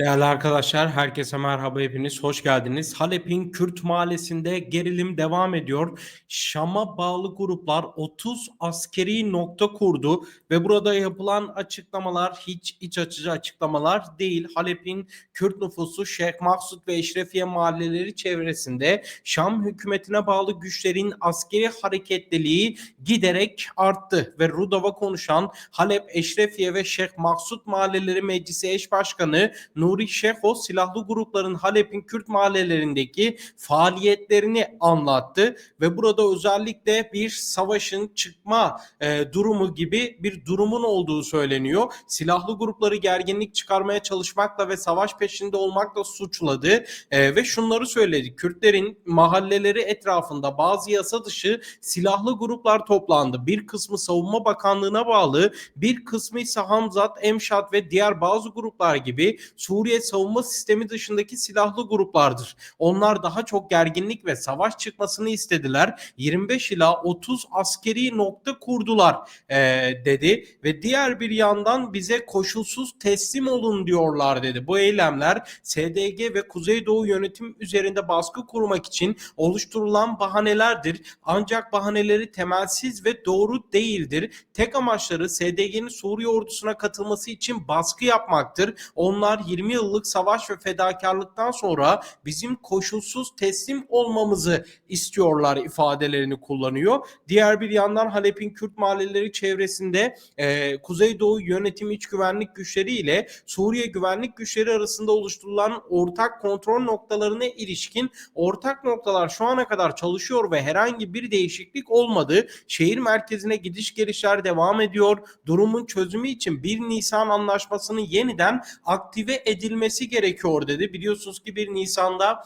Değerli arkadaşlar, herkese merhaba hepiniz, hoş geldiniz. Halep'in Kürt mahallesinde gerilim devam ediyor. Şam'a bağlı gruplar 30 askeri nokta kurdu ve burada yapılan açıklamalar hiç iç açıcı açıklamalar değil. Halep'in Kürt nüfusu Şeyh Maksut ve Eşrefiye mahalleleri çevresinde Şam hükümetine bağlı güçlerin askeri hareketliliği giderek arttı ve Rudav'a konuşan Halep, Eşrefiye ve Şeyh Maksut mahalleleri meclisi eş başkanı Nuri Şeho silahlı grupların Halep'in Kürt mahallelerindeki faaliyetlerini anlattı ve burada özellikle bir savaşın çıkma e, durumu gibi bir durumun olduğu söyleniyor. Silahlı grupları gerginlik çıkarmaya çalışmakla ve savaş peşinde olmakla suçladı e, ve şunları söyledi. Kürtlerin mahalleleri etrafında bazı yasa dışı silahlı gruplar toplandı. Bir kısmı Savunma Bakanlığı'na bağlı, bir kısmı ise Hamzat, Emşat ve diğer bazı gruplar gibi Suriye savunma sistemi dışındaki silahlı gruplardır. Onlar daha çok gerginlik ve savaş çıkmasını istediler. 25 ila 30 askeri nokta kurdular e, dedi ve diğer bir yandan bize koşulsuz teslim olun diyorlar dedi. Bu eylemler SDG ve Kuzeydoğu yönetim üzerinde baskı kurmak için oluşturulan bahanelerdir. Ancak bahaneleri temelsiz ve doğru değildir. Tek amaçları SDG'nin Suriye ordusuna katılması için baskı yapmaktır. Onlar 20 yıllık savaş ve fedakarlıktan sonra bizim koşulsuz teslim olmamızı istiyorlar ifadelerini kullanıyor. Diğer bir yandan Halep'in Kürt mahalleleri çevresinde e, Kuzeydoğu Yönetim İç Güvenlik Güçleri ile Suriye Güvenlik Güçleri arasında oluşturulan ortak kontrol noktalarına ilişkin ortak noktalar şu ana kadar çalışıyor ve herhangi bir değişiklik olmadı. Şehir merkezine gidiş gelişler devam ediyor. Durumun çözümü için 1 Nisan anlaşmasını yeniden aktive edilmesi gerekiyor dedi. Biliyorsunuz ki 1 Nisan'da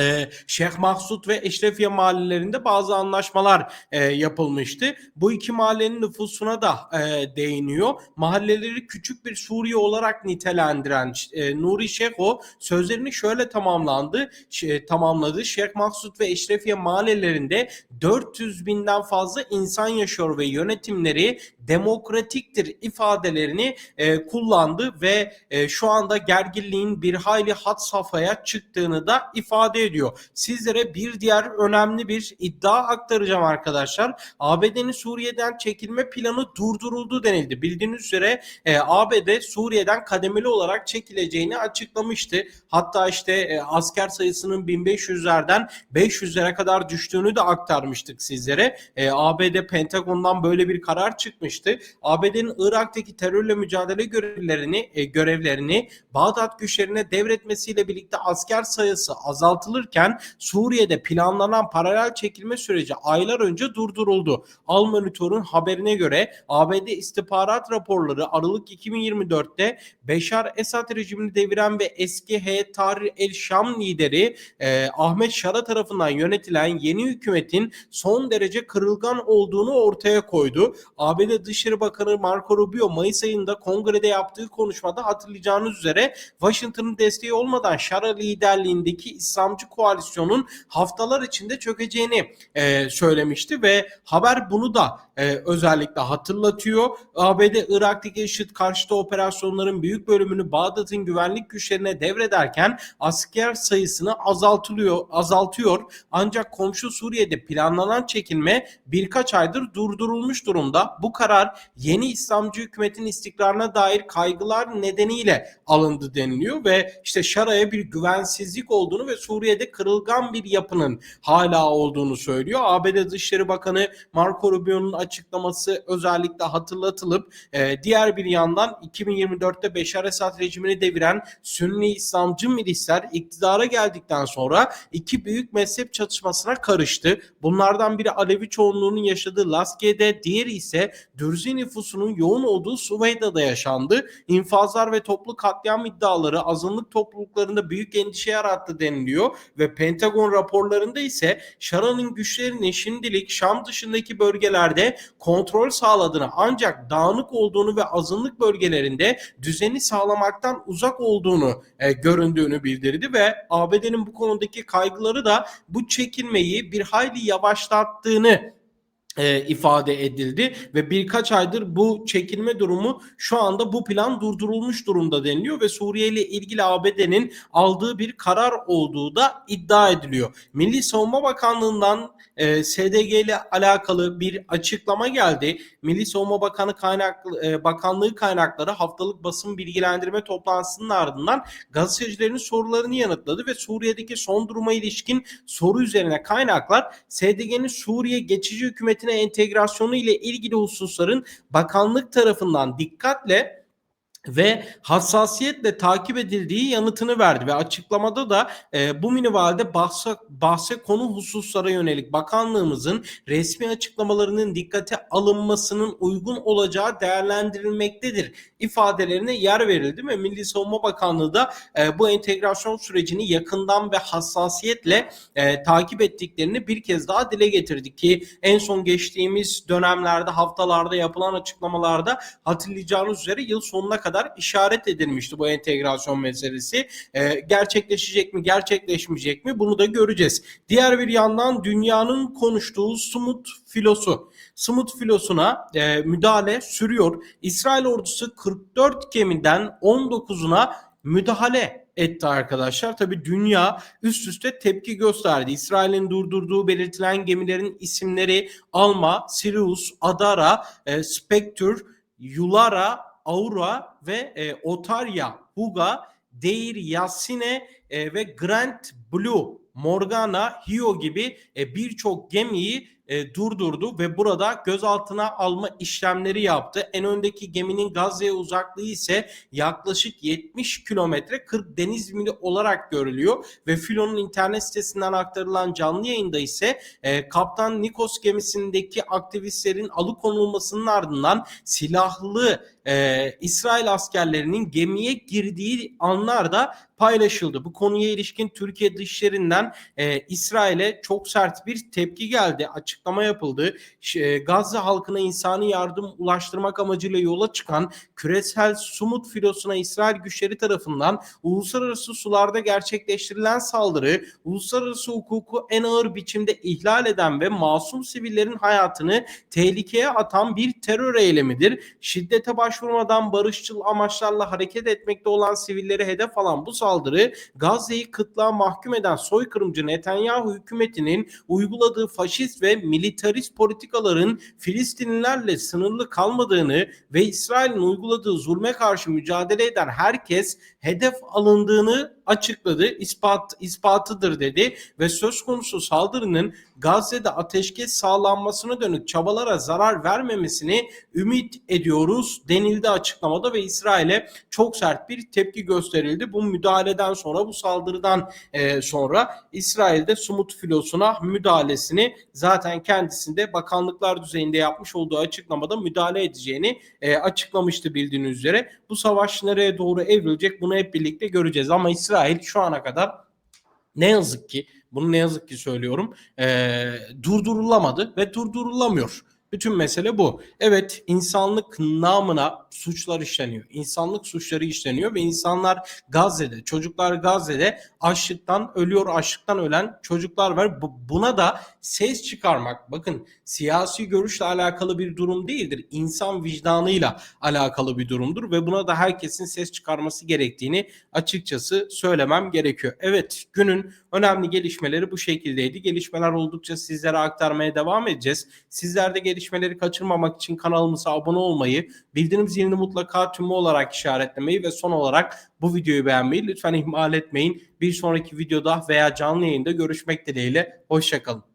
ee, Şeyh Maksut ve Eşrefiye mahallelerinde bazı anlaşmalar e, yapılmıştı. Bu iki mahallenin nüfusuna da e, değiniyor. Mahalleleri küçük bir Suriye olarak nitelendiren e, Nuri Şeho sözlerini şöyle tamamlandı, şey, tamamladı. Şeyh Maksut ve Eşrefiye mahallelerinde 400 binden fazla insan yaşıyor ve yönetimleri demokratiktir ifadelerini e, kullandı ve e, şu anda gerginliğin bir hayli hat safhaya çıktığını da ifade ediyor. Sizlere bir diğer önemli bir iddia aktaracağım arkadaşlar. ABD'nin Suriye'den çekilme planı durduruldu denildi. Bildiğiniz üzere e, ABD Suriye'den kademeli olarak çekileceğini açıklamıştı. Hatta işte e, asker sayısının 1500'lerden 500'lere kadar düştüğünü de aktarmıştık sizlere. E, ABD Pentagon'dan böyle bir karar çıkmıştı. ABD'nin Irak'taki terörle mücadele görevlerini e, görevlerini Bağdat güçlerine devretmesiyle birlikte asker sayısı azaltıldı yapılırken Suriye'de planlanan paralel çekilme süreci aylar önce durduruldu. Al Monitor'un haberine göre ABD istihbarat raporları Aralık 2024'te Beşar Esad rejimini deviren ve eski Heyet Tahrir el Şam lideri e, Ahmet Şara tarafından yönetilen yeni hükümetin son derece kırılgan olduğunu ortaya koydu. ABD Dışişleri Bakanı Marco Rubio Mayıs ayında kongrede yaptığı konuşmada hatırlayacağınız üzere Washington'ın desteği olmadan Şara liderliğindeki İslamcı Sağcı koalisyonun haftalar içinde çökeceğini e, söylemişti ve haber bunu da e, özellikle hatırlatıyor. ABD Irak'taki IŞİD karşıtı operasyonların büyük bölümünü Bağdat'ın güvenlik güçlerine devrederken asker sayısını azaltılıyor, azaltıyor. Ancak komşu Suriye'de planlanan çekilme birkaç aydır durdurulmuş durumda. Bu karar yeni İslamcı hükümetin istikrarına dair kaygılar nedeniyle alındı deniliyor ve işte Şara'ya bir güvensizlik olduğunu ve Suriye Suriye'de kırılgan bir yapının hala olduğunu söylüyor. ABD Dışişleri Bakanı Marco Rubio'nun açıklaması özellikle hatırlatılıp e, diğer bir yandan 2024'te Beşar Esad rejimini deviren Sünni İslamcı milisler iktidara geldikten sonra iki büyük mezhep çatışmasına karıştı. Bunlardan biri Alevi çoğunluğunun yaşadığı Laskiye'de, diğeri ise Dürzi nüfusunun yoğun olduğu Suveyda'da yaşandı. İnfazlar ve toplu katliam iddiaları azınlık topluluklarında büyük endişe yarattı deniliyor ve Pentagon raporlarında ise Şara'nın güçlerinin şimdilik Şam dışındaki bölgelerde kontrol sağladığını ancak dağınık olduğunu ve azınlık bölgelerinde düzeni sağlamaktan uzak olduğunu e, göründüğünü bildirdi ve ABD'nin bu konudaki kaygıları da bu çekilmeyi bir hayli yavaşlattığını e, ifade edildi ve birkaç aydır bu çekilme durumu şu anda bu plan durdurulmuş durumda deniliyor ve Suriye ile ilgili ABD'nin aldığı bir karar olduğu da iddia ediliyor. Milli Savunma Bakanlığı'ndan e, SDG ile alakalı bir açıklama geldi. Milli Savunma Bakanı kaynaklı e, Bakanlığı kaynakları haftalık basın bilgilendirme toplantısının ardından gazetecilerin sorularını yanıtladı ve Suriye'deki son duruma ilişkin soru üzerine kaynaklar SDG'nin Suriye geçici hükümetine entegrasyonu ile ilgili hususların bakanlık tarafından dikkatle ve hassasiyetle takip edildiği yanıtını verdi. Ve açıklamada da e, bu minivalde bahse, bahse konu hususlara yönelik bakanlığımızın resmi açıklamalarının dikkate alınmasının uygun olacağı değerlendirilmektedir ifadelerine yer verildi. Ve Milli Savunma Bakanlığı da e, bu entegrasyon sürecini yakından ve hassasiyetle e, takip ettiklerini bir kez daha dile getirdi ki en son geçtiğimiz dönemlerde haftalarda yapılan açıklamalarda hatırlayacağınız üzere yıl sonuna kadar işaret edilmişti bu entegrasyon meselesi. E, gerçekleşecek mi gerçekleşmeyecek mi bunu da göreceğiz. Diğer bir yandan dünyanın konuştuğu Sumut filosu. Sumut filosuna e, müdahale sürüyor. İsrail ordusu 44 gemiden 19'una müdahale etti arkadaşlar. Tabi dünya üst üste tepki gösterdi. İsrail'in durdurduğu belirtilen gemilerin isimleri Alma, Sirius, Adara, e, Spectre, Yulara, Aura ve e, Otarya, Huga, Deir Yassine e, ve Grand Blue, Morgana, Hio gibi e, birçok gemiyi e, durdurdu ve burada gözaltına alma işlemleri yaptı. En öndeki geminin Gazze'ye uzaklığı ise yaklaşık 70 kilometre 40 deniz mili olarak görülüyor ve Filo'nun internet sitesinden aktarılan canlı yayında ise e, Kaptan Nikos gemisindeki aktivistlerin alıkonulmasının ardından silahlı e, İsrail askerlerinin gemiye girdiği anlarda paylaşıldı. Bu konuya ilişkin Türkiye dışlarından e, İsrail'e çok sert bir tepki geldi. Açıklama yapıldı. E, Gazze halkına insani yardım ulaştırmak amacıyla yola çıkan küresel Sumut filosuna İsrail güçleri tarafından uluslararası sularda gerçekleştirilen saldırı, uluslararası hukuku en ağır biçimde ihlal eden ve masum sivillerin hayatını tehlikeye atan bir terör eylemidir. Şiddete başvurmadan barışçıl amaçlarla hareket etmekte olan sivilleri hedef alan bu saldırı Gazze'yi kıtlığa mahkum eden soykırımcı Netanyahu hükümetinin uyguladığı faşist ve militarist politikaların Filistinlilerle sınırlı kalmadığını ve İsrail'in uyguladığı zulme karşı mücadele eden herkes hedef alındığını açıkladı. İspat ispatıdır dedi ve söz konusu saldırının Gazze'de ateşkes sağlanmasına dönük çabalara zarar vermemesini ümit ediyoruz denildi açıklamada ve İsrail'e çok sert bir tepki gösterildi. Bu müdahaleden sonra bu saldırıdan e, sonra İsrail'de Sumut filosuna müdahalesini zaten kendisinde bakanlıklar düzeyinde yapmış olduğu açıklamada müdahale edeceğini e, açıklamıştı bildiğiniz üzere. Bu savaş nereye doğru evrilecek bunu hep birlikte göreceğiz ama İsrail şu ana kadar ne yazık ki bunu ne yazık ki söylüyorum e, durdurulamadı ve durdurulamıyor. Bütün mesele bu. Evet insanlık namına suçlar işleniyor. İnsanlık suçları işleniyor ve insanlar Gazze'de, çocuklar Gazze'de açlıktan ölüyor, açlıktan ölen çocuklar var. Buna da ses çıkarmak, bakın siyasi görüşle alakalı bir durum değildir. İnsan vicdanıyla alakalı bir durumdur ve buna da herkesin ses çıkarması gerektiğini açıkçası söylemem gerekiyor. Evet günün önemli gelişmeleri bu şekildeydi. Gelişmeler oldukça sizlere aktarmaya devam edeceğiz. Sizler de gelişmeleri kaçırmamak için kanalımıza abone olmayı, bildirim zilini mutlaka tümü olarak işaretlemeyi ve son olarak bu videoyu beğenmeyi lütfen ihmal etmeyin. Bir sonraki videoda veya canlı yayında görüşmek dileğiyle. Hoşçakalın.